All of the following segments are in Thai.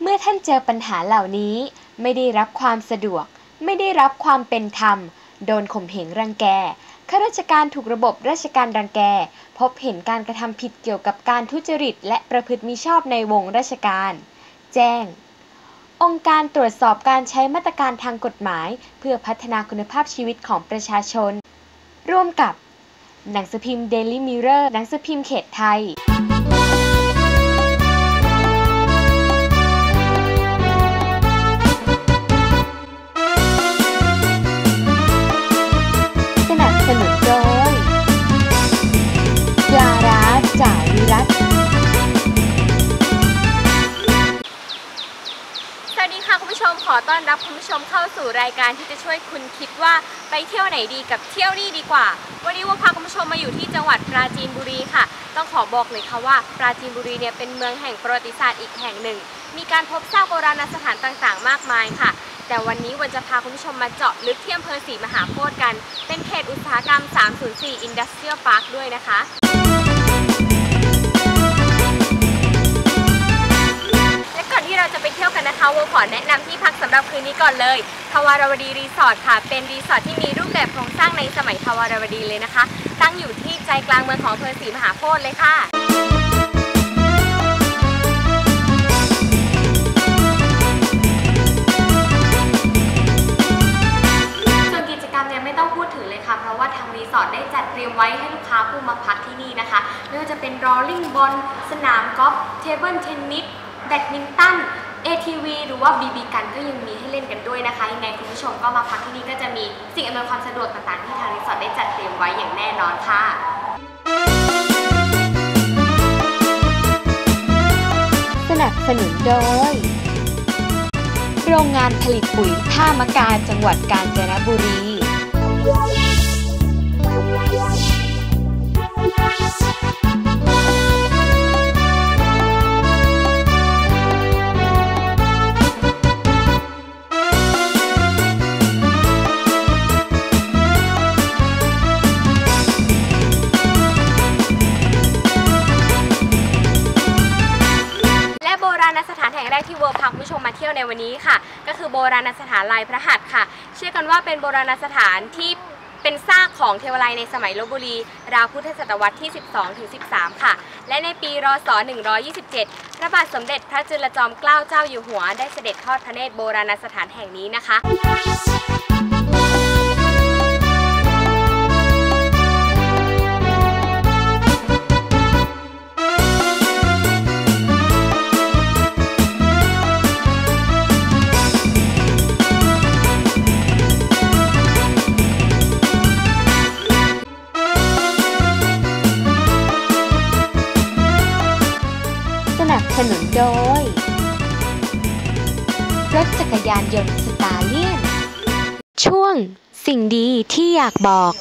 เมื่อท่านเจอปัญหาเหล่านี้ ไม่ได้รับความสะดวก ไม่ได้รับความเป็นธรรม โดนข่มเหงรังแกข้าราชการถูกระบบราชการรังแก พบเห็นการกระทำผิดเกี่ยวกับการทุจริต และประพฤติมิชอบในวงราชการ แจ้ง องค์การตรวจสอบการใช้มาตรการทางกฎหมาย เพื่อพัฒนาคุณภาพชีวิตของประชาชน ร่วมกับ หนังสือพิมพ์ Daily Mirror หนังสือพิมพ์เขตไทย ต้อนรับคุณผู้ชมเข้าสู่รายการที่จะช่วยคุณคิดว่าไปเที่ยวไหนดีกับเที่ยวนี่ดีกว่า วันนี้ว่าพาคุณผู้ชมมาอยู่ที่จังหวัดปราจีนบุรีค่ะ ต้องขอบอกเลยค่ะว่าปราจีนบุรีเนี่ยเป็นเมืองแห่งประวัติศาสตร์อีกแห่งหนึ่ง มีการพบซากโบราณสถานต่างๆ มากมายค่ะ แต่วันนี้วันจะพาคุณผู้ชมมาเจาะลึกที่อำเภอศรีมหาโพธิ์กัน เป็นเขตอุตสาหกรรม 304 Industrial Park ด้วยนะคะและ รับคืนนี้ก่อนเลยทวารวดีรีสอร์ทค่ะ เป็นรีสอร์ทที่มีรูปแบบโครงสร้างในสมัยทวารวดีเลยนะคะ ตั้งอยู่ที่ใจกลางเมืองของอำเภอศรีมหาโพธิ์เลยค่ะ ส่วนกิจกรรมเนี่ยไม่ต้องพูดถึงเลยค่ะ เพราะว่าทางรีสอร์ทได้จัดเตรียมไว้ให้ลูกค้าผู้มาพักที่นี่นะคะ ไม่ว่าจะเป็นรอลลิ่งบอลสนามกอล์ฟเทเบิลเทนนิสแบดมินตัน ATV หรือว่า BB กันก็ยังมีให้เล่นกันด้วยนะคะ ยังไงคุณผู้ชมก็มาพักที่นี่ก็จะมีสิ่งอำนวยความสะดวกต่างๆ ที่ทางรีสอร์ทได้จัดเตรียมไว้อย่างแน่นอนค่ะสนับสนุนโดย โรงงานผลิตปุ๋ยท่ามะกาจังหวัดกาญจนบุรีแล มมาเที่ยวในวันนี้ค่ะ ก็คือโบราณสถานลายพระหัตถ์ค่ะ เชื่อกันว่าเป็นโบราณสถานที่เป็นซากของเทวไลยในสมัยลบบุรี ราวพุทธศตวรรษที่ 12 ถึง 13 ค่ะ และในปีรศ 127 พระบาทสมเด็จพระจุลจอมเกล้าเจ้าอยู่หัว ได้เสด็จทอดพระเนตรโบราณสถานแห่งนี้นะคะ กรยานยนต์สตาร์เลียน ช่วงสิ่งดีที่อยากบอก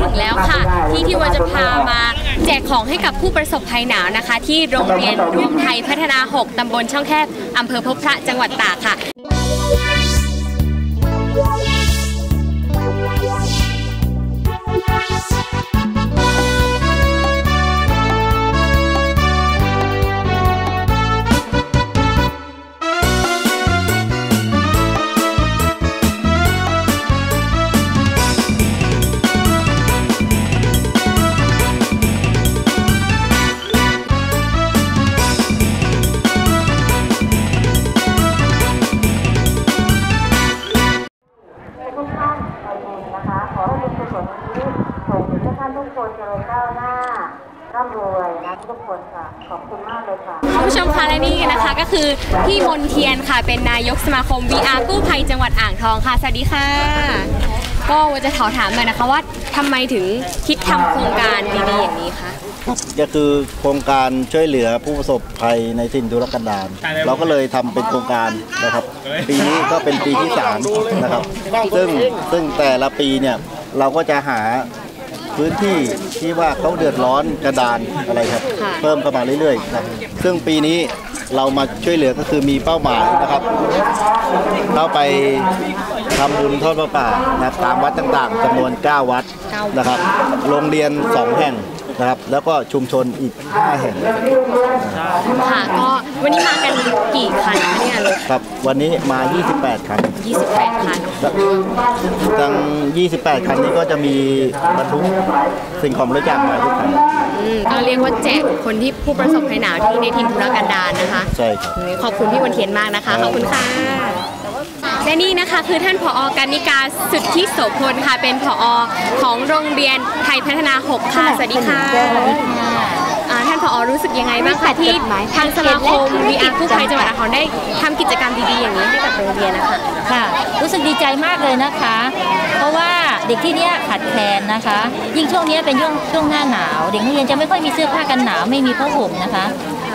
ถึงแล้วค่ะ ที่ที่วันจะพามาแจกของให้กับผู้ประสบภัยหนาวนะคะ ที่โรงเรียนรวมไทยพัฒนา 6 ตำบลช่องแคบอำเภอพบพระจังหวัดตากค่ะ ท่านทุกคนจะก้าวหน้าร่รวยนะทุกคนค่ะ ขอบคุณมากเลยค่ะผู้ชมคะและนี่นะคะ ก็คือพี่มนเทียนค่ะ เป็นนายกสมาคม VR กู้ภัยจังหวัดอ่างทองค่ะ สวัสดีค่ะ ก็จะถอถามหน่อยนะคะว่าทำไมถึงคิดทำโครงการดีๆอย่างนี้คะก็คือโครงการช่วยเหลือผู้ประสบภัยในถิ่นทุรกันดารเราก็เลยทำเป็นโครงการนะครับ ปีนี้ก็เป็นปีที่3นะครับซึ่งซึ่งแต่ละปีเนี่ยเราก็จะหา พื้นที่ที่ว่าเขาเดือดร้อนกระดานอะไรครับค่ะเพิ่มเข้ามาเรื่อยๆครับซึ่งปีนี้เรามาช่วยเหลือก็คือมีเป้าหมายนะครับเข้าไปทำบุญทอดพระป่านะครับตามวัดต่างๆจำนวน 9 วัดนะครับ โรงเรียน 2 แห่งนะครับ แล้วก็ชุมชนอีก 5 แห่ง ค่ะ ก็วันนี้มากันกี่คัน คะเนี่ยรถครับวันนี้มา 28 คัน 28 คัน ทั้ง 28 คันนี้ก็จะมีบรรทุกสิ่งของบริจาคมาทุกคันอืมก็เรียกว่าแจกคนที่ผู้ประสบภัยหนาวที่ในถิ่นทุรกันดารนะคะ ใช่ครับขอบคุณพี่มนเทียนมากนะคะ ขอบคุณค่ะและนี่นะคะคือท่านผอการนิกาสุทธิโสพลค่ะเป็นผอของโรงเรียนไทยพัฒนา 6 ค่ะ สวัสดีค่ะอ่าท่านผอรู้สึกยังไงบ้างคะที่ทางสมาคมวีอาร์กู้ภัยจังหวัดอ่างทองได้ทำกิจกรรมดีๆอย่างนี้ให้กับโรงเรียนนะคะค่ะ รู้สึกดีใจมากเลยนะคะ เพราะว่าเด็กที่เนี้ยขาดแคลนนะคะ ยิ่งช่วงเนี้ยเป็นช่วงช่วงหน้าหนาว เด็กนักเรียนจะไม่ค่อยมีเสื้อผ้ากันหนาวไม่มีผ้าห่มนะคะ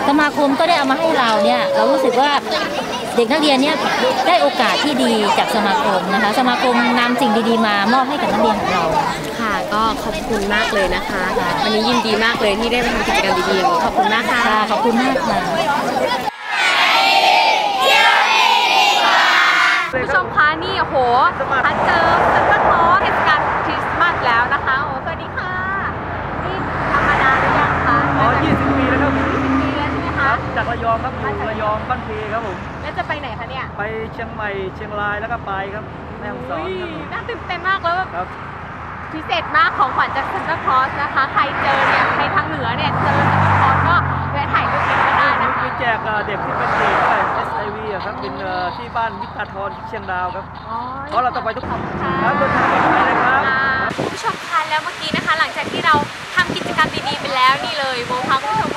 สมาคมก็ได้เอามาให้เราเนี่ยเรารู้สึกว่า เด็กนักเรียนเนี่ยได้โอกาสที่ดีจากสมาคมนะคะ สมาคมนำสิ่งดีๆมามอบให้กับนักเรียนของเราค่ะก็ขอบคุณมากเลยนะคะวันนี้ยินดีมากเลยที่ได้มาทำกิจกรรมดีๆอย่างนี้ขอบคุณมากค่ะค่ะขอบคุณมากค่ะคุณผู้ชมคะนี่โอ้โหพัดเจอซันตาคลอส องครับอยู่ระยองบ้านเพครับผม แล้วจะไปไหนคะเนี่ยไปเชียงใหม่เชียงรายแล้วก็ไปครับแม่ฮ่องสอนอุ้ยครับผมน่าตื่นเต้นมากแล้วแบบครับ พิเศษมากของขวัญจากซันตาคลอสนะคะ ใครเจอเนี่ยใครทางเหนือเนี่ยเจอซันตาคลอสก็แวะถ่ายรูปกันก็ได้นะคะมีแจกเอ่อเด็กที่เป็นเด็กแบบ SIV อะครับเป็นเอ่อที่บ้านวิทยาธรที่เชียงดาวครับอ๋อเพราะเราต้องไปทุกขอบคุณค่ะครับเดินทางปลอดภัยนะครับคุณผู้ชมคะแล้วเมื่อกี้นะคะ หลังจากที่เราทำกิจกรรมดีๆไปแล้วนี่เลยโมพาคุณผู้ชม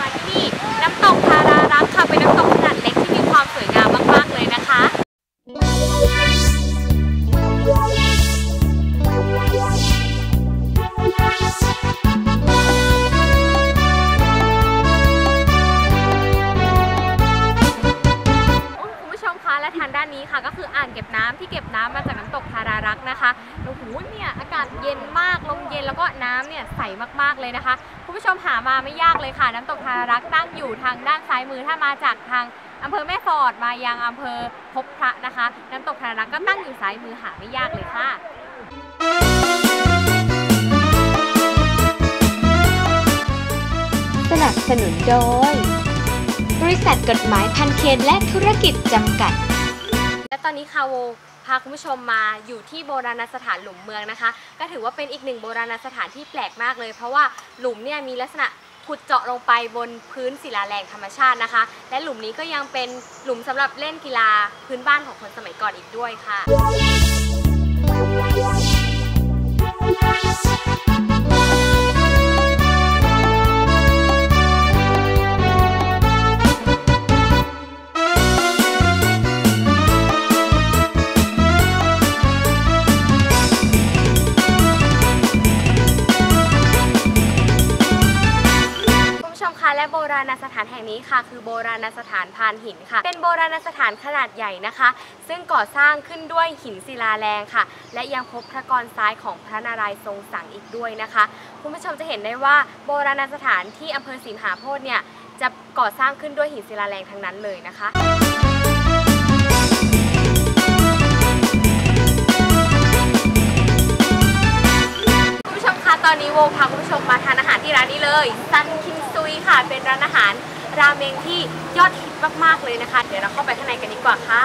ทางด้านนี้ค่ะ ก็คืออ่างเก็บน้ำที่เก็บน้ำมาจากน้ำตกทารารักนะคะโอ้โหเนี่ยอากาศเย็นมากลมเย็นแล้วก็น้ำเนี่ยใสมากๆเลยนะคะคุณผู้ชมหามาไม่ยากเลยค่ะ น้ำตกทารารักตั้งอยู่ทางด้านซ้ายมือถ้ามาจากทางอำเภอแม่สอดมายังอำเภอพบพระนะคะ น้ำตกทารารักก็ตั้งอยู่ซ้ายมือหาไม่ยากเลยค่ะสนับสนุนโดย บริษัทกฎหมายพันเคนและธุรกิจจำกัด และตอนนี้คาโวพาคุณผู้ชมมาอยู่ที่โบราณสถานหลุมเมืองนะคะ ก็ถือว่าเป็นอีกหนึ่งโบราณสถานที่แปลกมากเลย เพราะว่าหลุมเนี่ยมีลักษณะขุดเจาะลงไปบนพื้นศิลาแรงธรรมชาตินะคะ และหลุมนี้ก็ยังเป็นหลุมสำหรับเล่นกีฬาพื้นบ้านของคนสมัยก่อนอีกด้วยค่ะ ค่ะ คือโบราณสถานพานหินค่ะ เป็นโบราณสถานขนาดใหญ่นะคะ ซึ่งก่อสร้างขึ้นด้วยหินศิลาแรงค่ะ และยังพบพระกรซ้ายของพระนารายณ์ทรงสังอีกด้วยนะคะ คุณผู้ชมจะเห็นได้ว่าโบราณสถานที่อำเภอศรีหาโพธิ์เนี่ยจะก่อสร้างขึ้นด้วยหินศิลาแรงทั้งนั้นเลยนะคะคุณผู้ชมคะตอนนี้โวพาคุณผู้ชมมาทานอาหารที่ร้านนี้เลยซันคิมซุยค่ะ เป็นร้านอาหาร ราเมงที่ยอดฮิตมากๆเลยนะคะ เดี๋ยวเราเข้าไปข้างในกันดีกว่าค่ะ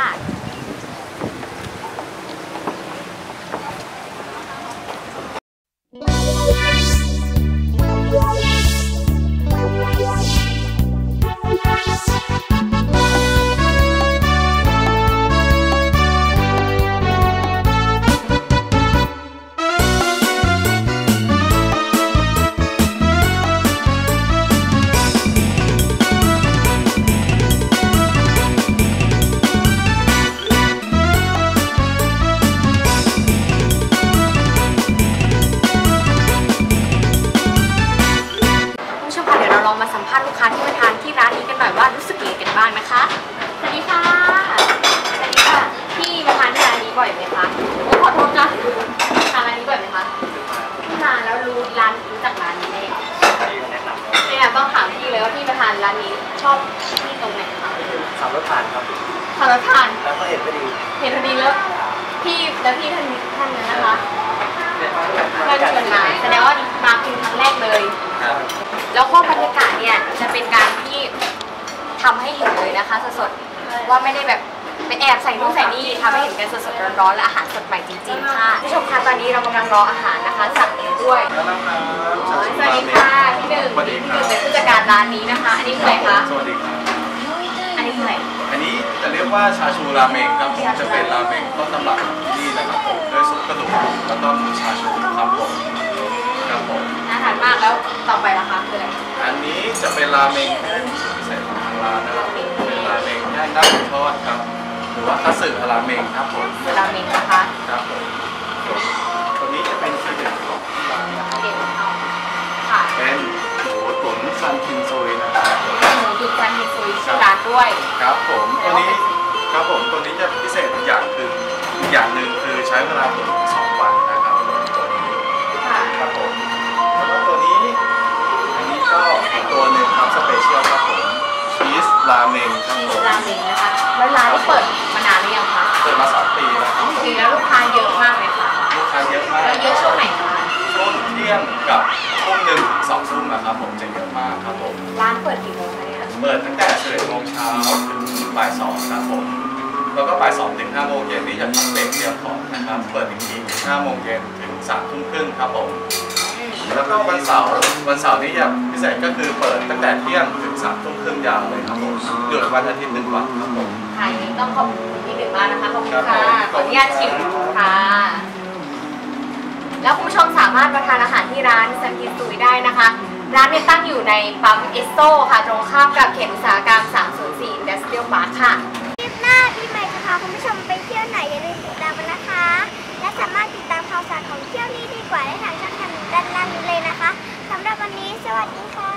เห็นพอดีแล้วพี่แล้วพี่ท่านท่านนั้นนะคะเพื่อนชวนมาแสดงว่ามากินครั้งแรกเลย ครับแล้วก็บรรยากาศเนี่ยจะเป็นการที่ทำให้เห็นเลยนะคะสดๆว่าไม่ได้แบบไปแอบใส่นู่นใส่นี่ทำให้เห็นกันสดๆร้อนๆและอาหารสดใหม่จริงๆค่ะผู้ชมคะตอนนี้เรากำลังรออาหารนะคะสั่งเองด้วยสวัสดีค่ะพี่หนึ่งพี่หนึ่งเป็นผู้จัดการร้านนี้นะคะ อันนี้คืออะไรคะสวัสดีครับอันนี้คืออะไรอันนี้จะเรียกว่าชาชูราเมงครับผมจะเป็นราเมงต้นตำรับของที่นี่นะครับผมด้วยซุปกระดูกหมูแล้วก็หมูชาชูครับผมครับผมน่าทานมากแล้วต่อไปล่ะคะคืออะไรอันนี้จะเป็นราเมงพิเศษของทางร้านนะครับเป็นราเมงย่างน้ำหมูทอดครับหรือว่าคัตสึราเมงครับผมราเมงนะคะครับผมส่วนตัวนี้จะเป็นที่เด็ดของที่ร้านนะครับเด็ดเอาค่ะเป็นหมูตุ๋นซันคินซุยนะ ครับหมูตุ๋นจันทร์ซุยชื่อร้านด้วย ครับผมตัวนี้ครับผมตัวนี้จะพิเศษอีกอย่างคืออีกอย่างหนึ่งคือใช้เวลาตุ๋นสองวันนะครับตัวนี้ค่ะครับผมแล้วก็ตัวนี้อันนี้ก็อีกตัวหนึ่งครับสเปเชียลครับผมชีสราเมงครับชีผสมราเมงนะคะแล้วร้านนี้เปิดมานานหรือยังคะเปิดมาสองปีแล้วครับจริงๆแล้วลูกค้าเยอะมากเลยค่ะลูกค้าเยอะมากแล้วเยอะช่วงไหนคะ ช่วงเที่ยงกับทุ่มหนึ่งถึงสองทุ่มนะครับผมจะเยอะมากครับผม ร้านเปิดกี่โมงคะ เนี่ยเปิดตั้งแต่11โมงเช้าถึงบ่ายสองครับผมแล้วก็บ่ายสองถึงห้าโมงเย็นนี้จะพักเบรกเตรียมของนะครับ เปิดอีกทีห้าโมงเย็นถึงสามทุ่มครึ่งครับผมแล้วก็วันเสาร์วันเสาร์นี้จะพิเศษก็คือเปิดตั้งแต่เที่ยงถึงสามทุ่มครึ่งยาวเลยครับผมหยุดวันอาทิตย์หนึ่งวันครับผมค่ะอย่างนี้ต้องขอบคุณพี่หนึ่งมากนะคะขอบคุณครัค่ะบผมขออนุญาตชิมค่ะ แล้วคุณผู้ชมสามารถมาทานอาหารที่ร้านซันกินตุยได้นะคะ ร้านเนี่ยตั้งอยู่ในปั๊มเอสโซค่ะ ตรงข้ามกับเขตอุตสาหกรรม 304 Industrial Park ค่ะคลิปหน้าพี่ใหม่จะพาคุณผู้ชมไปเที่ยวไหนอย่าลืมติดตามกันนะคะ และสามารถติดตามข่าวสารของเที่ยวนี้ดีกว่าได้ทางช่องทางด้านล่างนี้เลยนะคะสำหรับวันนี้ สวัสดีค่ะ